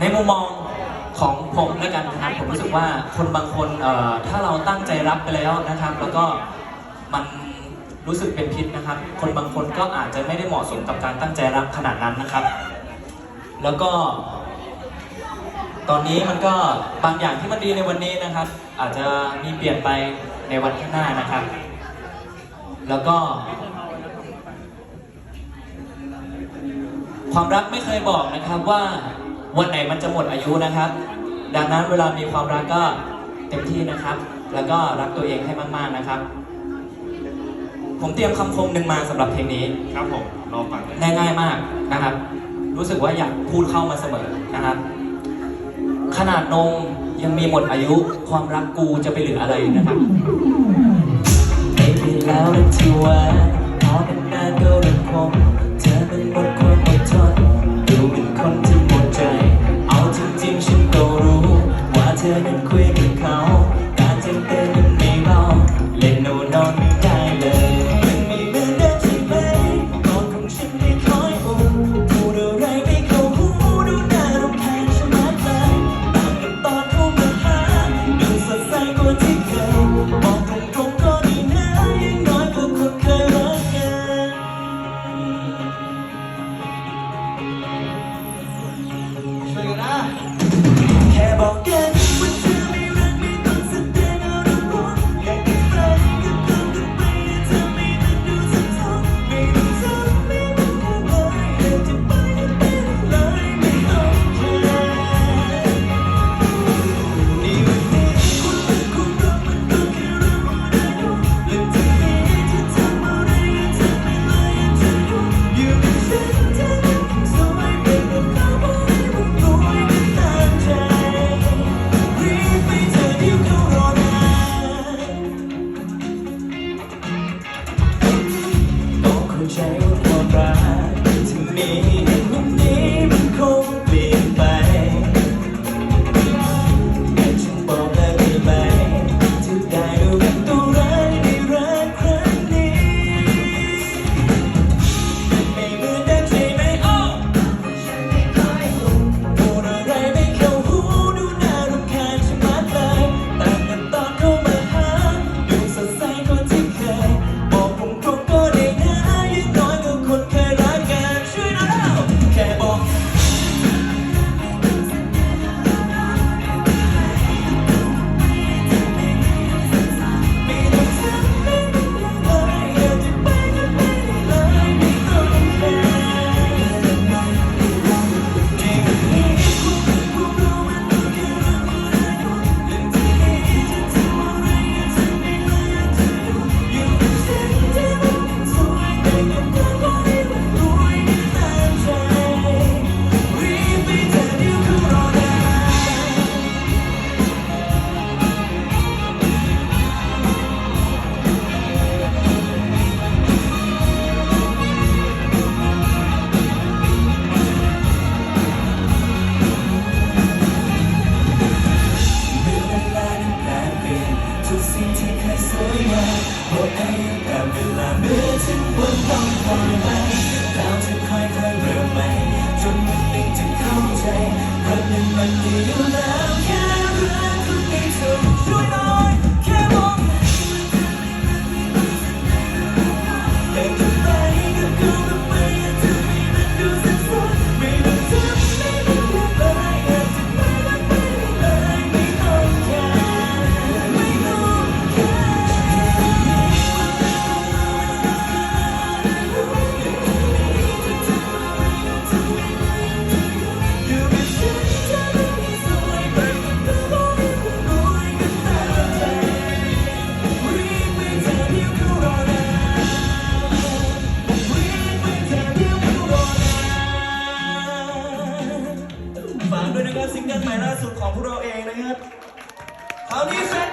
ในมุมมองของผมแล้วกันนะครับผมรู้สึกว่าคนบางคนเอ่อถ้าเราตั้งใจรับไปแล้วนะครับ แล้วก็มันรู้สึกเป็นพิษนะครับ คนบางคนก็อาจจะไม่ได้เหมาะสมกับการตั้งใจรับขนาดนั้นนะครับ แล้วก็ ตอนนี้มันก็บางอย่างที่มันดีในวันนี้นะครับ อาจจะมีเปลี่ยนไปในวันข้างหน้านะครับ แล้วก็ ความรักไม่เคยบอกนะครับว่า วันไหนมันจะหมดอายุนะครับ ดังนั้นเวลามีความรักก็เต็มที่นะครับ แล้วก็รักตัวเองให้มากๆนะครับ ผมเตรียมคำคมหนึ่งมาสำหรับเพลงนี้ ครับผมรอฟังเลยง่ายๆมากนะครับ รู้สึกว่าอยากพูดเข้ามาเสมอนะครับ ขนาดนมยังมีหมดอายุ ความรักกูจะไปเหลืออะไรนะครับ Baby now it's you ใจคนรักที่มี ซิงเกิลใหม่ล่าสุดของพวกเราเองนะครับคราวนี้แฟน